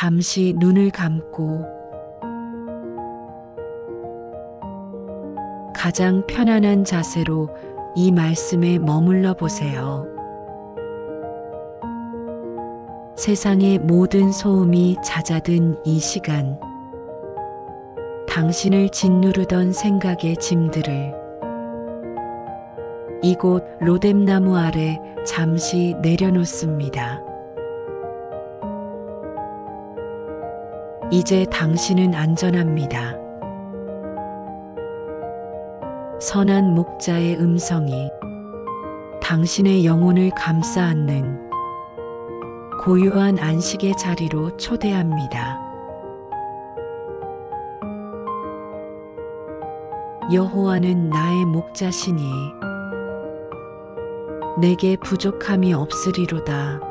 잠시 눈을 감고 가장 편안한 자세로 이 말씀에 머물러 보세요. 세상의 모든 소음이 잦아든 이 시간, 당신을 짓누르던 생각의 짐들을 이곳 로뎀나무 아래 잠시 내려놓습니다. 이제 당신은 안전합니다. 선한 목자의 음성이 당신의 영혼을 감싸 안는 고요한 안식의 자리로 초대합니다. 여호와는 나의 목자시니 내게 부족함이 없으리로다.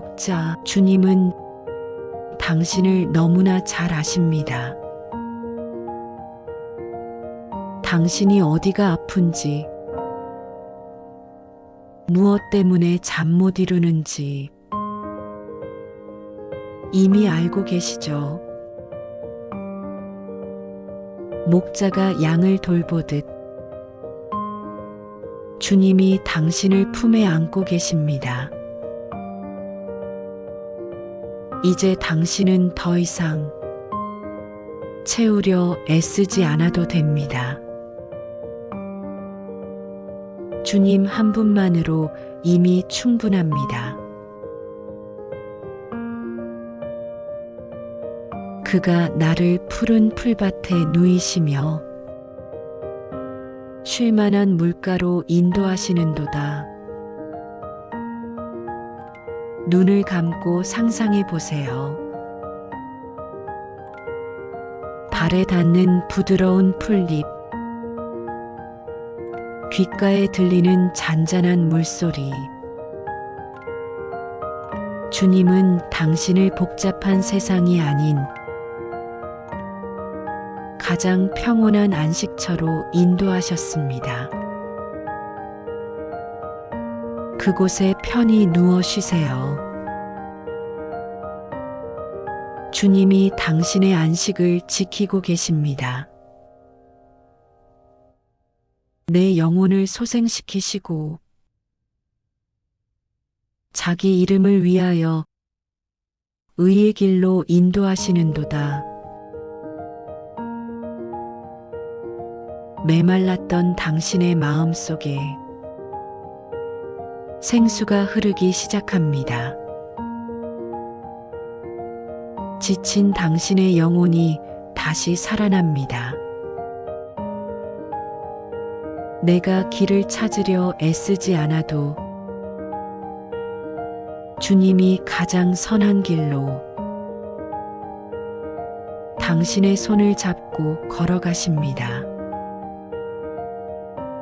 목자 주님은 당신을 너무나 잘 아십니다. 당신이 어디가 아픈지, 무엇 때문에 잠 못 이루는지 이미 알고 계시죠. 목자가 양을 돌보듯 주님이 당신을 품에 안고 계십니다. 이제 당신은 더 이상 채우려 애쓰지 않아도 됩니다. 주님 한 분만으로 이미 충분합니다. 그가 나를 푸른 풀밭에 누이시며 쉴만한 물가로 인도하시는도다. 눈을 감고 상상해 보세요. 발에 닿는 부드러운 풀잎, 귓가에 들리는 잔잔한 물소리. 주님은 당신을 복잡한 세상이 아닌 가장 평온한 안식처로 인도하셨습니다. 그곳에 편히 누워 쉬세요. 주님이 당신의 안식을 지키고 계십니다. 내 영혼을 소생시키시고 자기 이름을 위하여 의의 길로 인도하시는도다. 메말랐던 당신의 마음 속에 생수가 흐르기 시작합니다. 지친 당신의 영혼이 다시 살아납니다. 내가 길을 찾으려 애쓰지 않아도 주님이 가장 선한 길로 당신의 손을 잡고 걸어가십니다.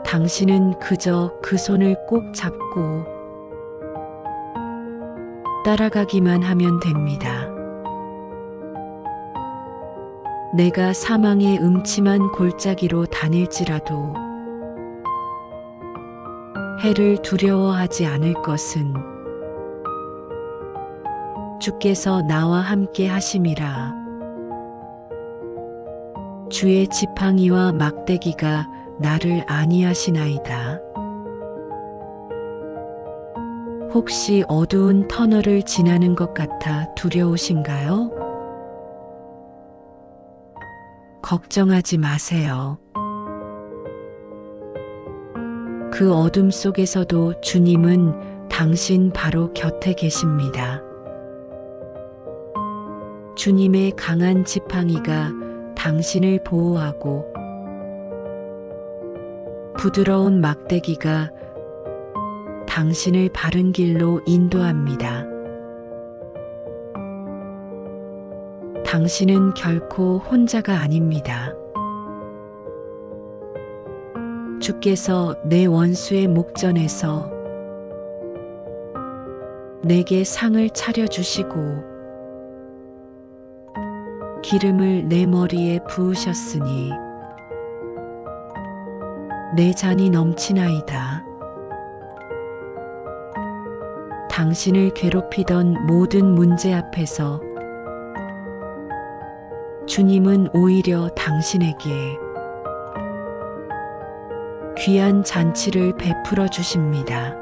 당신은 그저 그 손을 꼭 잡고 따라가기만 하면 됩니다. 내가 사망의 음침한 골짜기로 다닐지라도 해를 두려워하지 않을 것은 주께서 나와 함께 하심이라. 주의 지팡이와 막대기가 나를 안위하시나이다. 혹시 어두운 터널을 지나는 것 같아 두려우신가요? 걱정하지 마세요. 그 어둠 속에서도 주님은 당신 바로 곁에 계십니다. 주님의 강한 지팡이가 당신을 보호하고 부드러운 막대기가 당신을 바른 길로 인도합니다. 당신은 결코 혼자가 아닙니다. 주께서 내 원수의 목전에서 내게 상을 차려주시고 기름을 내 머리에 부으셨으니 내 잔이 넘치나이다. 당신을 괴롭히던 모든 문제 앞에서 주님은 오히려 당신에게 귀한 잔치를 베풀어 주십니다.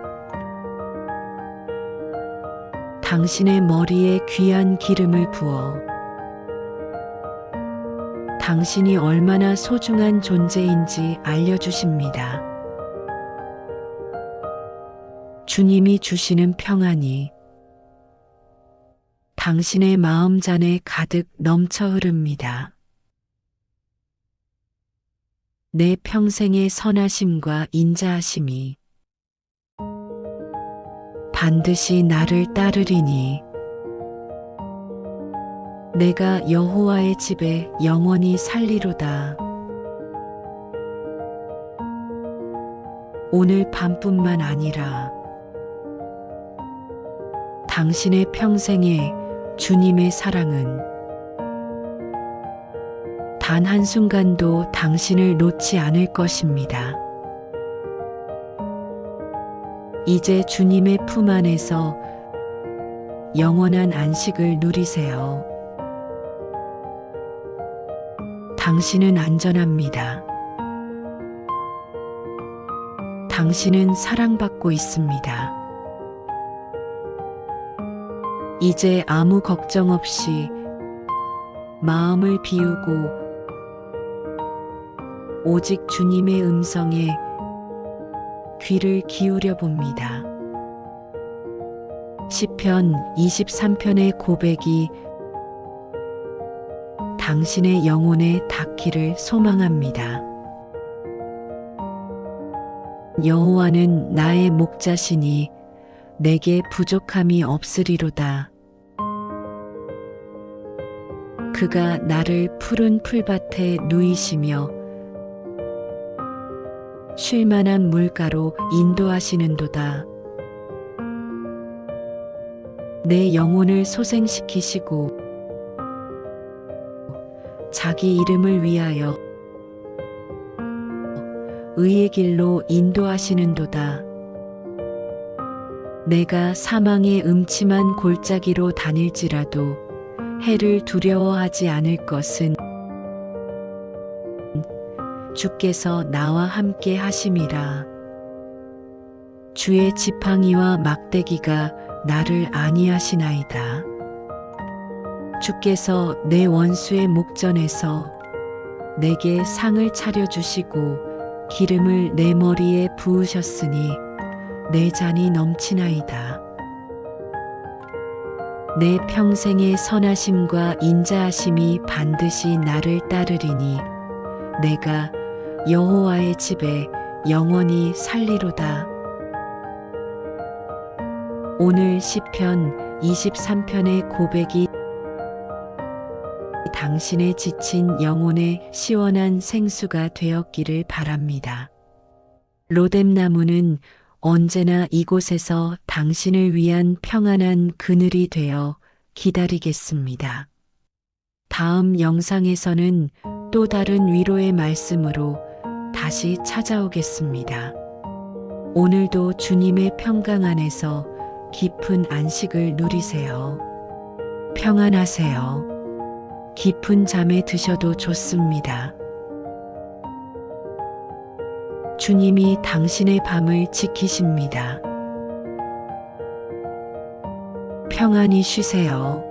당신의 머리에 귀한 기름을 부어 당신이 얼마나 소중한 존재인지 알려주십니다. 주님이 주시는 평안이 당신의 마음잔에 가득 넘쳐 흐릅니다. 내 평생의 선하심과 인자하심이 반드시 나를 따르리니 내가 여호와의 집에 영원히 살리로다. 오늘 밤뿐만 아니라 당신의 평생에 주님의 사랑은 단 한순간도 당신을 놓지 않을 것입니다. 이제 주님의 품 안에서 영원한 안식을 누리세요. 당신은 안전합니다. 당신은 사랑받고 있습니다. 이제 아무 걱정 없이 마음을 비우고 오직 주님의 음성에 귀를 기울여 봅니다. 시편 23편의 고백이 당신의 영혼에 닿기를 소망합니다. 여호와는 나의 목자시니 내게 부족함이 없으리로다. 그가 나를 푸른 풀밭에 누이시며 쉴만한 물가로 인도하시는도다. 내 영혼을 소생시키시고 자기 이름을 위하여 의의 길로 인도하시는도다. 내가 사망의 음침한 골짜기로 다닐지라도 해를 두려워하지 않을 것은 주께서 나와 함께 하심이라. 주의 지팡이와 막대기가 나를 안위하시나이다. 주께서 내 원수의 목전에서 내게 상을 차려주시고 기름을 내 머리에 부으셨으니 내 잔이 넘치나이다. 내 평생의 선하심과 인자하심이 반드시 나를 따르리니 내가 여호와의 집에 영원히 살리로다. 오늘 시편 23편의 고백이 당신의 지친 영혼의 시원한 생수가 되었기를 바랍니다. 로뎀나무는 언제나 이곳에서 당신을 위한 평안한 그늘이 되어 기다리겠습니다. 다음 영상에서는 또 다른 위로의 말씀으로 다시 찾아오겠습니다. 오늘도 주님의 평강 안에서 깊은 안식을 누리세요. 평안하세요. 깊은 잠에 드셔도 좋습니다. 주님이 당신의 밤을 지키십니다. 평안히 쉬세요.